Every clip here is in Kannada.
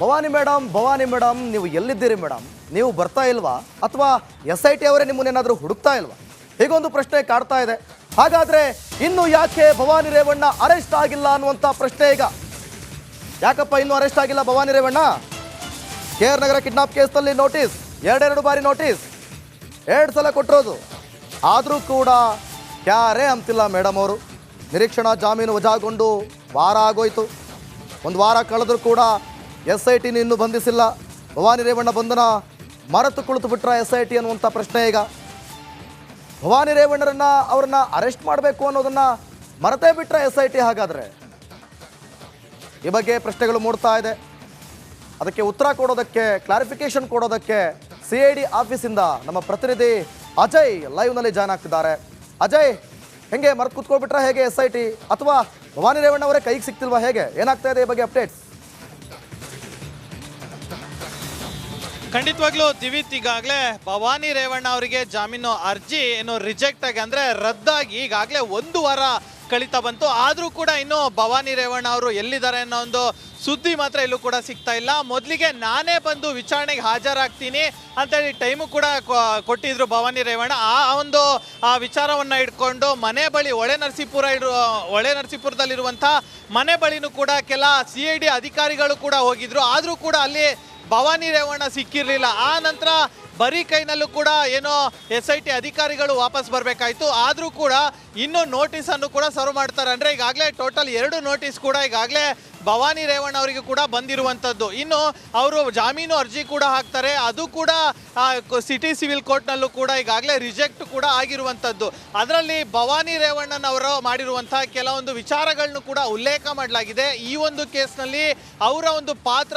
ಭವಾನಿ ಮೇಡಮ್ ಭವಾನಿ ಮೇಡಮ್ ನೀವು ಎಲ್ಲಿದ್ದೀರಿ ಮೇಡಮ್ ನೀವು ಬರ್ತಾ ಇಲ್ವಾ? ಅಥವಾ ಎಸ್ ಐ ಟಿ ಅವರೇ ನಿಮ್ಮನ್ನೇನಾದರೂ ಹುಡುಕ್ತಾ ಇಲ್ವಾ? ಹೀಗೊಂದು ಪ್ರಶ್ನೆ ಕಾಡ್ತಾ ಇದೆ. ಹಾಗಾದರೆ ಇನ್ನು ಯಾಕೆ ಭವಾನಿ ರೇವಣ್ಣ ಅರೆಸ್ಟ್ ಆಗಿಲ್ಲ ಅನ್ನುವಂಥ ಪ್ರಶ್ನೆ ಈಗ? ಯಾಕಪ್ಪ ಇನ್ನೂ ಅರೆಸ್ಟ್ ಆಗಿಲ್ಲ Bhavani Revanna? K R Nagar kidnap ಕೇಸ್ನಲ್ಲಿ ನೋಟಿಸ್, ಎರಡೆರಡು ಬಾರಿ ನೋಟಿಸ್, ಎರಡು ಸಲ ಕೊಟ್ಟಿರೋದು. ಆದರೂ ಕೂಡ ಯಾರೇ ಅಂತಿಲ್ಲ ಮೇಡಮ್ ಅವರು. ನಿರೀಕ್ಷಣಾ ಜಾಮೀನು ವಜಾಗೊಂಡು ವಾರ ಆಗೋಯ್ತು. ಒಂದು ವಾರ ಕಳೆದ್ರೂ ಕೂಡ ಎಸ್ ಐ ಟಿನ ಇನ್ನೂ ಬಂಧಿಸಿಲ್ಲ. ಭವಾನಿ ರೇವಣ್ಣ ಬಂಧನ ಮರೆತು ಕುಳಿತು ಬಿಟ್ರ ಎಸ್ ಐ ಟಿ ಅನ್ನುವಂಥ ಪ್ರಶ್ನೆ ಈಗ. ಭವಾನಿ ರೇವಣ್ಣರನ್ನ ಅವ್ರನ್ನ ಅರೆಸ್ಟ್ ಮಾಡಬೇಕು ಅನ್ನೋದನ್ನ ಮರೆತೇ ಬಿಟ್ರ ಎಸ್ ಐ ಟಿ ಹಾಗಾದ್ರೆ? ಈ ಬಗ್ಗೆ ಪ್ರಶ್ನೆಗಳು ಮೂಡ್ತಾ ಇದೆ. ಅದಕ್ಕೆ ಉತ್ತರ ಕೊಡೋದಕ್ಕೆ ಕ್ಲಾರಿಫಿಕೇಶನ್ ಕೊಡೋದಕ್ಕೆ ಸಿ ಐ ಡಿ ಆಫೀಸಿಂದ ನಮ್ಮ ಪ್ರತಿನಿಧಿ ಅಜಯ್ ಲೈವ್ನಲ್ಲಿ ಜಾಯ್ನ್ ಆಗ್ತಿದ್ದಾರೆ. ಅಜಯ್, ಹೆಂಗೆ ಮರೆತು ಕೂತ್ಕೊಳ್ಬಿಟ್ರ ಹೇಗೆ ಎಸ್ ಐ ಟಿ ಅಥವಾ ಭವಾನಿ ರೇವಣ್ಣ ಅವರೇ ಕೈಗೆ ಸಿಕ್ತಿಲ್ವಾ ಹೇಗೆ? ಏನಾಗ್ತಾ ಇದೆ ಈ ಬಗ್ಗೆ ಅಪ್ಡೇಟ್ಸ್? ಖಂಡಿತವಾಗ್ಲೂ ದಿವಿತ್ ಈಗಾಗಲೇ ಭವಾನಿ ರೇವಣ್ಣ ಅವರಿಗೆ ಜಾಮೀನು ಅರ್ಜಿ ಏನು ರಿಜೆಕ್ಟ್ ಆಗಿ ಅಂದ್ರೆ ರದ್ದಾಗಿ ಈಗಾಗಲೇ ಒಂದು ವಾರ ಕಳೀತಾ ಬಂತು. ಆದರೂ ಕೂಡ ಇನ್ನು ಭವಾನಿ ರೇವಣ್ಣ ಅವರು ಎಲ್ಲಿದ್ದಾರೆ ಅನ್ನೋ ಒಂದು ಸುದ್ದಿ ಮಾತ್ರ ಎಲ್ಲೂ ಕೂಡ ಸಿಗ್ತಾ ಇಲ್ಲ. ಮೊದಲಿಗೆ ನಾನೇ ಬಂದು ವಿಚಾರಣೆಗೆ ಹಾಜರಾಗ್ತೀನಿ ಅಂತೇಳಿ ಟೈಮು ಕೂಡ ಕೊಟ್ಟಿದ್ರು ಭವಾನಿ ರೇವಣ್ಣ. ಆ ಒಂದು, ಆ ವಿಚಾರವನ್ನ ಇಟ್ಕೊಂಡು ಮನೆ ಬಳಿ ಒಳೆ ನರಸೀಪುರ ಇರು, ಒಳೆ ನರಸೀಪುರದಲ್ಲಿರುವಂಥ ಮನೆ ಬಳಿನೂ ಕೂಡ ಕೆಲ ಸಿ ಅಧಿಕಾರಿಗಳು ಕೂಡ ಹೋಗಿದ್ರು. ಆದರೂ ಕೂಡ ಅಲ್ಲಿ ಭವಾನಿ ರೇವಣ್ಣ ಸಿಕ್ಕಿರಲಿಲ್ಲ. ಆ ನಂತರ ಬರೀ ಕೈನಲ್ಲೂ ಕೂಡ ಏನೋ ಎಸ್ ಐ ಟಿ ಅಧಿಕಾರಿಗಳು ವಾಪಸ್ ಬರಬೇಕಾಯ್ತು. ಆದರೂ ಕೂಡ ಇನ್ನೂ ನೋಟಿಸನ್ನು ಕೂಡ ಸರ್ವ್ ಮಾಡ್ತಾರೆ. ಅಂದರೆ ಈಗಾಗಲೇ ಟೋಟಲ್ ಎರಡು ನೋಟಿಸ್ ಕೂಡ ಈಗಾಗಲೇ ಭವಾನಿ ರೇವಣ್ಣ ಅವರಿಗೆ ಕೂಡ ಬಂದಿರುವಂಥದ್ದು ಇನ್ನು ಅವರು ಜಾಮೀನು ಅರ್ಜಿ ಕೂಡ ಹಾಕ್ತಾರೆ. ಅದು ಕೂಡ ಸಿಟಿ ಸಿವಿಲ್ ಕೋರ್ಟ್ನಲ್ಲೂ ಕೂಡ ಈಗಾಗಲೇ ರಿಜೆಕ್ಟ್ ಕೂಡ ಆಗಿರುವಂಥದ್ದು ಅದರಲ್ಲಿ ಭವಾನಿ ರೇವಣ್ಣನವರು ಮಾಡಿರುವಂಥ ಕೆಲವೊಂದು ವಿಚಾರಗಳನ್ನು ಕೂಡ ಉಲ್ಲೇಖ ಮಾಡಲಾಗಿದೆ. ಈ ಒಂದು ಕೇಸ್ನಲ್ಲಿ ಅವರ ಒಂದು ಪಾತ್ರ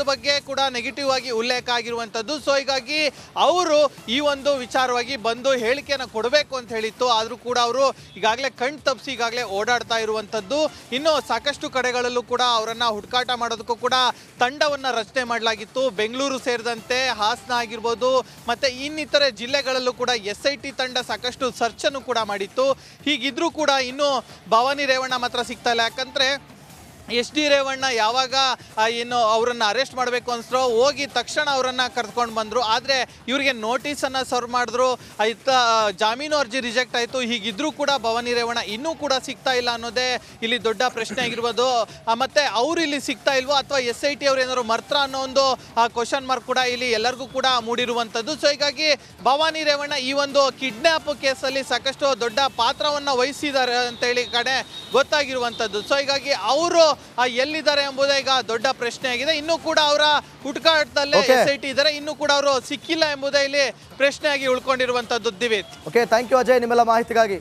ಅದ್ರ ಬಗ್ಗೆ ಕೂಡ ನೆಗೆಟಿವ್ ಆಗಿ ಉಲ್ಲೇಖ ಆಗಿರುವಂಥದ್ದು ಸೊ ಹೀಗಾಗಿ ಅವರು ಈ ಒಂದು ವಿಚಾರವಾಗಿ ಬಂದು ಹೇಳಿಕೆಯನ್ನು ಕೊಡಬೇಕು ಅಂತ ಹೇಳಿತ್ತು. ಆದರೂ ಕೂಡ ಅವರು ಈಗಾಗಲೇ ಕಣ್ ತಪ್ಪಿಸಿ ಈಗಾಗಲೇ ಓಡಾಡ್ತಾ ಇರುವಂಥದ್ದು ಇನ್ನು ಸಾಕಷ್ಟು ಕಡೆಗಳಲ್ಲೂ ಕೂಡ ಅವರನ್ನು ಹುಡುಕಾಟ ಮಾಡೋದಕ್ಕೂ ಕೂಡ ತಂಡವನ್ನು ರಚನೆ ಮಾಡಲಾಗಿತ್ತು. ಬೆಂಗಳೂರು ಸೇರಿದಂತೆ ಹಾಸನ ಆಗಿರ್ಬೋದು, ಮತ್ತು ಇನ್ನಿತರೆ ಜಿಲ್ಲೆಗಳಲ್ಲೂ ಕೂಡ ಎಸ್ ತಂಡ ಸಾಕಷ್ಟು ಸರ್ಚನ್ನು ಕೂಡ ಮಾಡಿತ್ತು. ಹೀಗಿದ್ರೂ ಕೂಡ ಇನ್ನೂ ಭವಾನಿ ರೇವಣ್ಣ ಮಾತ್ರ ಸಿಗ್ತಾ ಇಲ್ಲ. ಯಾಕಂದರೆ ಎಸ್ ಡಿ ರೇವಣ್ಣ ಯಾವಾಗ ಏನು ಅವರನ್ನು ಅರೆಸ್ಟ್ ಮಾಡಬೇಕು ಅನ್ಸ್ರೋ, ಹೋಗಿ ತಕ್ಷಣ ಅವರನ್ನು ಕರ್ಕೊಂಡು ಬಂದರು. ಆದರೆ ಇವರಿಗೆ ನೋಟಿಸನ್ನು ಸರ್ವ್ ಮಾಡಿದ್ರು. ಇತ್ತ ಜಾಮೀನು ಅರ್ಜಿ ರಿಜೆಕ್ಟ್ ಆಯಿತು. ಹೀಗಿದ್ರೂ ಕೂಡ ಭವಾನಿ ರೇವಣ್ಣ ಇನ್ನೂ ಕೂಡ ಸಿಗ್ತಾ ಇಲ್ಲ ಅನ್ನೋದೇ ಇಲ್ಲಿ ದೊಡ್ಡ ಪ್ರಶ್ನೆ ಆಗಿರ್ಬೋದು. ಮತ್ತು ಅವ್ರು ಇಲ್ಲಿ ಸಿಗ್ತಾ ಇಲ್ವೋ ಅಥವಾ ಎಸ್ ಐ ಟಿ ಅವ್ರು ಏನಾದ್ರು ಮರ್ತ್ರ ಅನ್ನೋ ಒಂದು ಕ್ವಶನ್ ಮಾರ್ಕ್ ಕೂಡ ಇಲ್ಲಿ ಎಲ್ಲರಿಗೂ ಕೂಡ ಮೂಡಿರುವಂಥದ್ದು ಸೊ ಹೀಗಾಗಿ ಭವಾನಿ ರೇವಣ್ಣ ಈ ಒಂದು ಕಿಡ್ನ್ಯಾಪ್ ಕೇಸಲ್ಲಿ ಸಾಕಷ್ಟು ದೊಡ್ಡ ಪಾತ್ರವನ್ನು ವಹಿಸಿದ್ದಾರೆ ಅಂತೇಳಿ ಕಡೆ ಗೊತ್ತಾಗಿರುವಂಥದ್ದು ಸೊ ಹೀಗಾಗಿ ಅವರು ಎಲ್ಲಿದ್ದಾರೆ ಎಂಬುದೇ ಈಗ ದೊಡ್ಡ ಪ್ರಶ್ನೆ ಆಗಿದೆ ಇನ್ನು ಕೂಡ ಅವರ ಹುಡುಕಾಟದಲ್ಲೇ Okay. ಎಸ್ ಐ ಟಿ ಇದ್ದಾರೆ. ಇನ್ನು ಕೂಡ ಅವರು ಸಿಕ್ಕಿಲ್ಲ ಎಂಬುದೇ ಇಲ್ಲಿ ಪ್ರಶ್ನೆಯಾಗಿ ಉಳ್ಕೊಂಡಿರುವಂತದ್ದು Divith. Okay thank you Ajay ನಿಮ್ಮೆಲ್ಲ ಮಾಹಿತಿಗಾಗಿ.